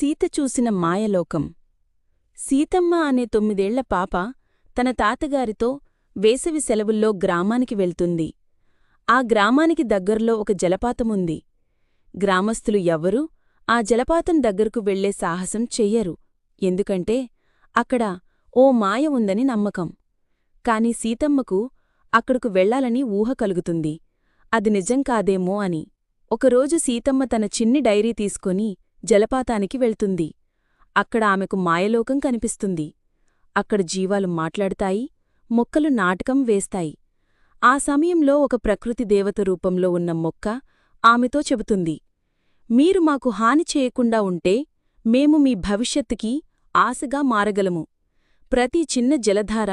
సీత చూసిన మాయలోకం. సీతమ్మ అనే తొమ్మిదేళ్ళ పాప తన తాతగారితో వేసవి సెలవుల్లో గ్రామానికి వెళ్తుంది. ఆ గ్రామానికి దగ్గర్లో ఒక జలపాతముంది. గ్రామస్థులు ఎవ్వరూ ఆ జలపాతం దగ్గరకు వెళ్ళే సాహసం చెయ్యరు. ఎందుకంటే అక్కడ ఓ మాయ ఉందని నమ్మకం. కాని సీతమ్మకు అక్కడకు వెళ్ళాలని ఊహ కలుగుతుంది. అది నిజం కాదేమో అని. ఒకరోజు సీతమ్మ తన చిన్ని డైరీ తీసుకొని జలపాతానికి వెళ్తుంది. అక్కడ ఆమెకు మాయలోకం కనిపిస్తుంది. అక్కడ జీవాలు మాట్లాడతాయి మొక్కలు నాటకం వేస్తాయి. ఆ సమయంలో ఒక ప్రకృతి దేవత రూపంలో ఉన్న మొక్క ఆమెతో చెబుతుంది. మీరు మాకు హాని చేయకుండా ఉంటే మేము మీ భవిష్యత్తుకి ఆశగా మారగలము. ప్రతి చిన్న జలధార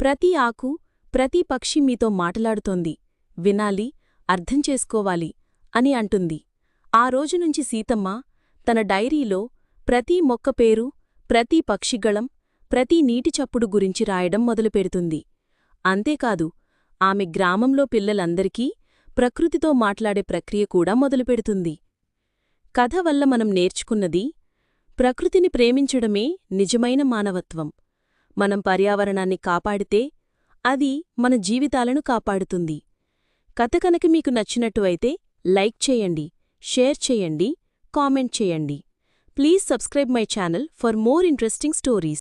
ప్రతి ఆకు ప్రతి పక్షి మీతో మాటలాడుతోంది. వినాలి అర్థం చేసుకోవాలి అని అంటుంది. ఆ రోజునుంచి సీతమ్మ తన డైరీలో ప్రతి మొక్క పేరు ప్రతి పక్షిగళం ప్రతి నీటి చప్పుడు గురించి రాయడం మొదలుపెడుతుంది. అంతేకాదు ఆమె గ్రామంలో పిల్లలందరికీ ప్రకృతితో మాట్లాడే ప్రక్రియ కూడా మొదలుపెడుతుంది. కథ వల్ల మనం నేర్చుకున్నది ప్రకృతిని ప్రేమించడమే నిజమైన మానవత్వం. మనం పర్యావరణాన్ని కాపాడితే అది మన జీవితాలను కాపాడుతుంది. కథ కనుక మీకు నచ్చినట్టు అయితే లైక్ చేయండి షేర్ చేయండి కామెంట్ చేయండి. Please subscribe my channel for more interesting stories